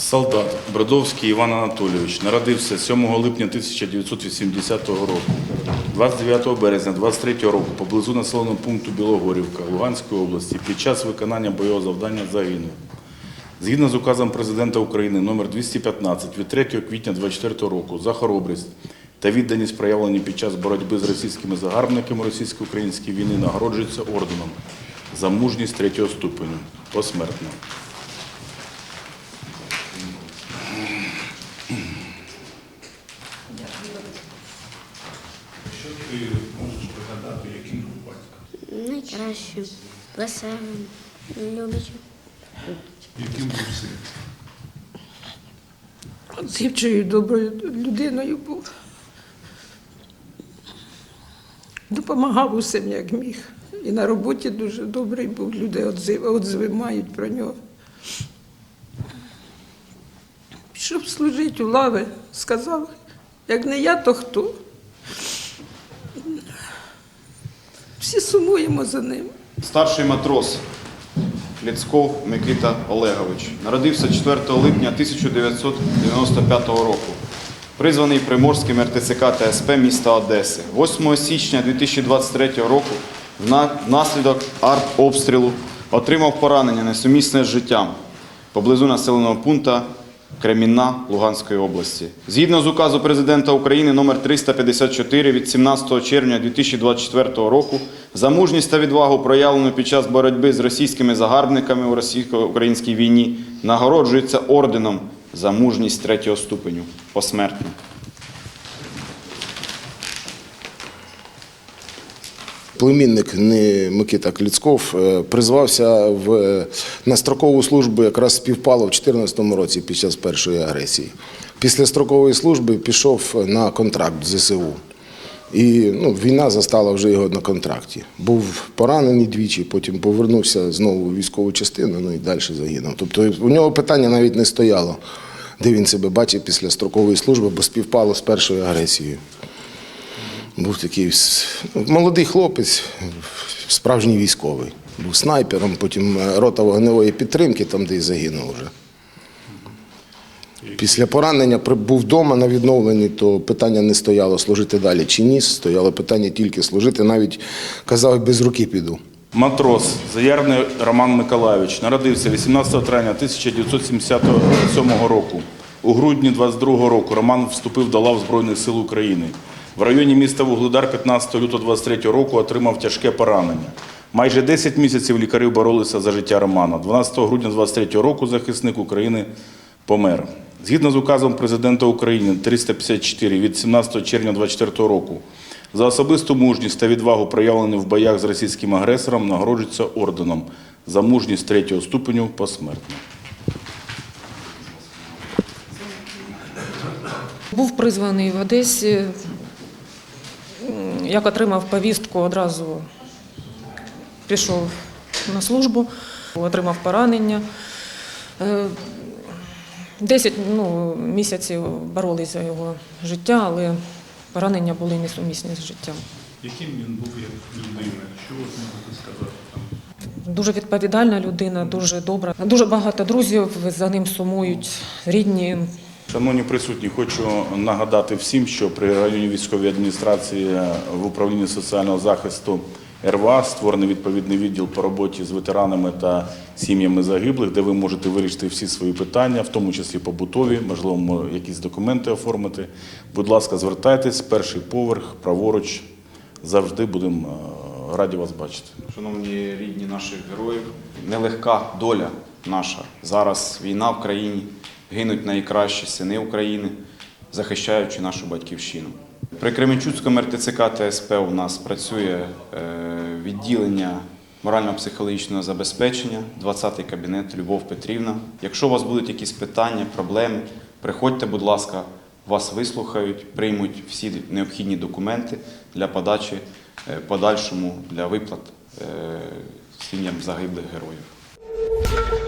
Солдат Бродовський Іван Анатолійович народився 7 липня 1980 року. 29 березня 23 року поблизу населеного пункту Білогорівка Луганської області під час виконання бойового завдання загинув. Згідно з указом президента України номер 215 від 3 квітня 24 року за хоробрість та відданість проявлені під час боротьби з російськими загарбниками російсько-української війни нагороджується орденом за мужність третього ступеню посмертно. Що ти можеш пригадати, яким був батько? Найкращим, веселим, люблячим. Яким був син? Згибчою доброю людиною був. Допомагав усім, як міг. І на роботі дуже добрий був. Люди отзив, отзиви мають про нього. Пішов служити у лави, сказав, як не я, то хто. Всі сумуємо за ним. Старший матрос Кліцков Микита Олегович. Народився 4 липня 1995 року. Призваний Приморським РТЦК та СП міста Одеси. 8 січня 2023 року внаслідок артобстрілу отримав поранення несумісне з життям поблизу населеного пункту Кремінна Луганської області. Згідно з указу президента України номер 354 від 17 червня 2024 року за мужність та відвагу, проявлену під час боротьби з російськими загарбниками у російсько-українській війні, нагороджується орденом за мужність третього ступеню посмертно. Племінник не Микита Кліцков е, призвався в, е, на строкову службу, якраз співпало в 2014 році під час першої агресії. Після строкової служби пішов на контракт в ЗСУ. І ну, війна застала вже його на контракті. Був поранений двічі, потім повернувся знову у військову частину, ну і далі загинув. Тобто у нього питання навіть не стояло, де він себе бачив після строкової служби, бо співпало з першою агресією. Був такий молодий хлопець, справжній військовий. Був снайпером, потім е, рота вогневої підтримки, там де й загинув вже. Після поранення був вдома на відновленні, то питання не стояло служити далі чи ні. Стояло питання тільки служити. Навіть казав, без руки піду. Матрос Заярний Роман Миколайович народився 18 травня 1977 року. У грудні 22 року Роман вступив до лав Збройних сил України. В районі міста Вугледар 15 лютого 23 року отримав тяжке поранення. Майже 10 місяців лікарі боролися за життя Романа. 12 грудня 23 року захисник України помер. Згідно з указом президента України 354 від 17 червня 24 року за особисту мужність та відвагу, проявлену в боях з російським агресором, нагороджується орденом за мужність третього ступеню посмертно. Був призваний в Одесі, як отримав повістку, одразу пішов на службу, отримав поранення. Е, Десять ну, місяців боролися за його життя, але поранення були несумісні з життям. Яким він був як людина? Що ви можете сказати? Дуже відповідальна людина, дуже добра. Дуже багато друзів за ним сумують, рідні. Шановні присутні, хочу нагадати всім, що при районній військовій адміністрації в управлінні соціального захисту РВА створений відповідний відділ по роботі з ветеранами та сім'ями загиблих, де ви можете вирішити всі свої питання, в тому числі побутові, можливо, якісь документи оформити. Будь ласка, звертайтесь, перший поверх, праворуч. Завжди будемо е, раді вас бачити. Шановні рідні наших героїв, нелегка доля наша. Зараз війна в країні, гинуть найкращі сини України, захищаючи нашу батьківщину. При Кременчуцькому РТЦК та СП у нас працює е, відділення морально-психологічного забезпечення, 20-й кабінет Любов Петрівна. Якщо у вас будуть якісь питання, проблеми, приходьте, будь ласка, вас вислухають, приймуть всі необхідні документи для подачі е, подальшому для виплат е, сім'ям загиблих героїв.